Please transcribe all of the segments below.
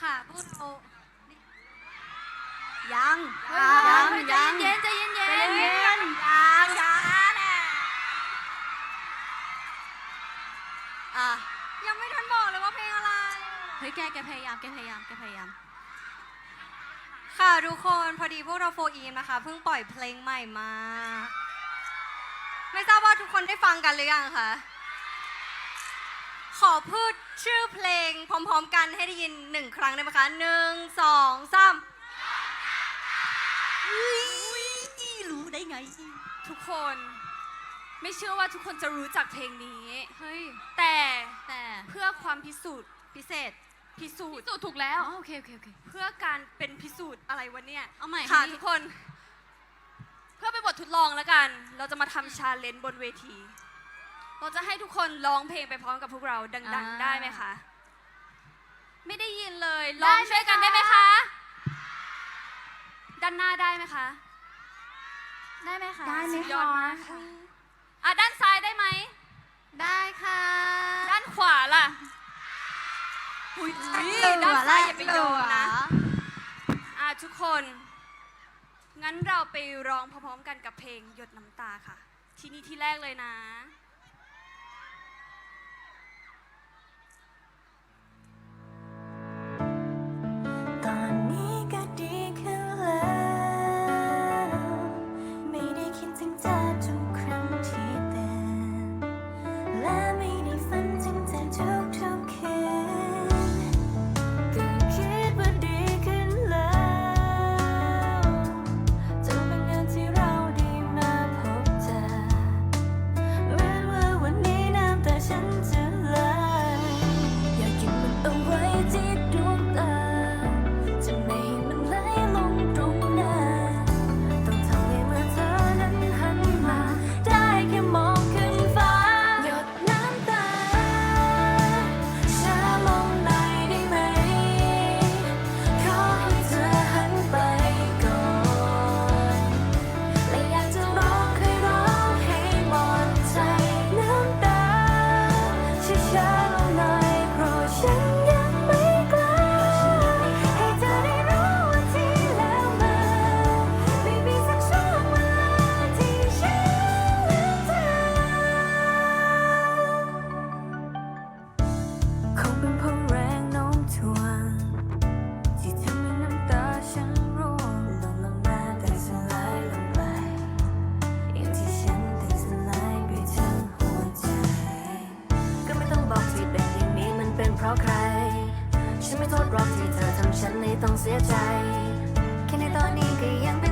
ค่ะพวกเรายังยังยังเย็นใจเย็นใจเย็นเย็นยังยังแหละอะยังไม่ทันบอกเลยว่าเพลงอะไร เฮ้ยแกแกพยายามแกพยายามแกพยายาม ค่ะทุกคนพอดีพวกเราโฟอีมนะคะเพิ่งปล่อยเพลงใหม่มา ไม่ทราบว่าทุกคนได้ฟังกันหรือยังคะ ขอพูดชื่อเพลงพร้อมๆกันให้ได้ยินหนึ่งครั้งได้ไหมคะหนึ่งสองสามรู้ได้ไงทุกคน ไม่เชื่อว่าทุกคนจะรู้จักเพลงนี้ เฮ้ย แต่แต่เพื่อความพิสูจน์พิเศษ พิสูจน์สูตรถูกแล้วโอเคโอเคโอเค เพื่อการเป็นพิสูจน์อะไรวะเนี่ย เอาใหม่ค่ะให้ทุกคน เพื่อเป็นบททดลองแล้วกัน เราจะมาทำชาเลนจ์บนเวที เราจะให้ทุกคนร้องเพลงไปพร้อมกับพวกเราดังๆได้ไหมคะ ไม่ได้ยินเลยร้องช่วยกันได้ไหมคะ ด้านหน้าได้ไหมคะ ได้ไหมคะได้ไหมสุคะยอดมากค่ะ อะด้านซ้ายได้ไหม ได้ค่ะ ด้านขวาล่ะหุยด้านซ้ายอย่าไปโยนนะ อะทุกคน งั้นเราไปร้องพร้อมๆกันกับเพลงหยดน้ำตาค่ะ ที่นี่ที่แรกเลยนะ ต้องเสียใจ แค่ในตอนนี้ก็ยังเป็น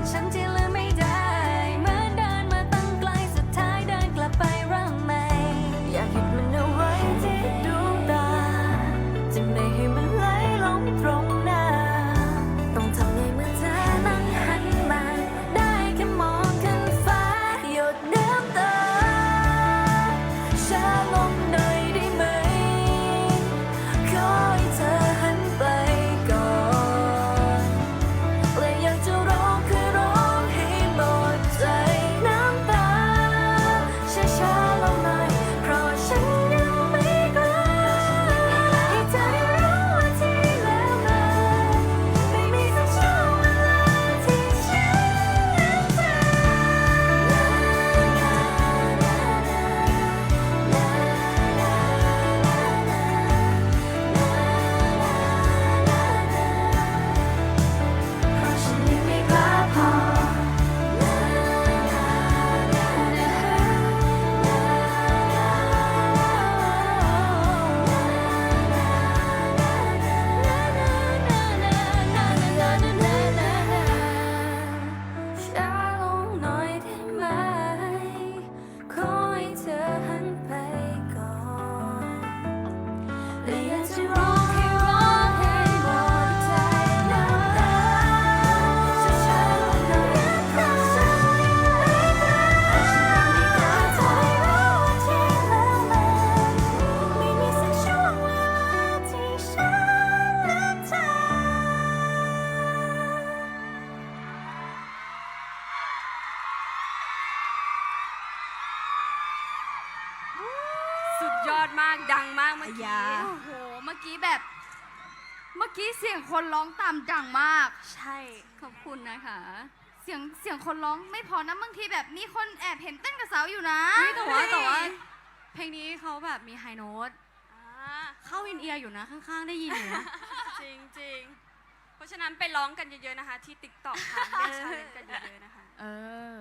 ยอดมากดังมากเมื่อกี้ยาโอ้โหเมื่อกี้แบบ เมื่ออกี้เสียงคนร้องตามดังมาก ใช่ขอบคุณนะคะ เสียงเสียงคนร้องไม่พอนะบางทีแบบมีคนแอบเห็นเต้นกับสาวอยู่นะเฮ้ยแต่ว่าแต่ว่า เพลงนี้เขาแบบมีไฮโน้ตอ่าเข้าอินเอียร์อยู่นะข้างๆ ได้ยินอยู่นะจริงจริงๆเพราะฉะนั้นไปร้องกันเยอะๆนะคะ ที่ TikTok ค่ะเล่นชาเลนจ์กันเยอะๆนะคะ เออ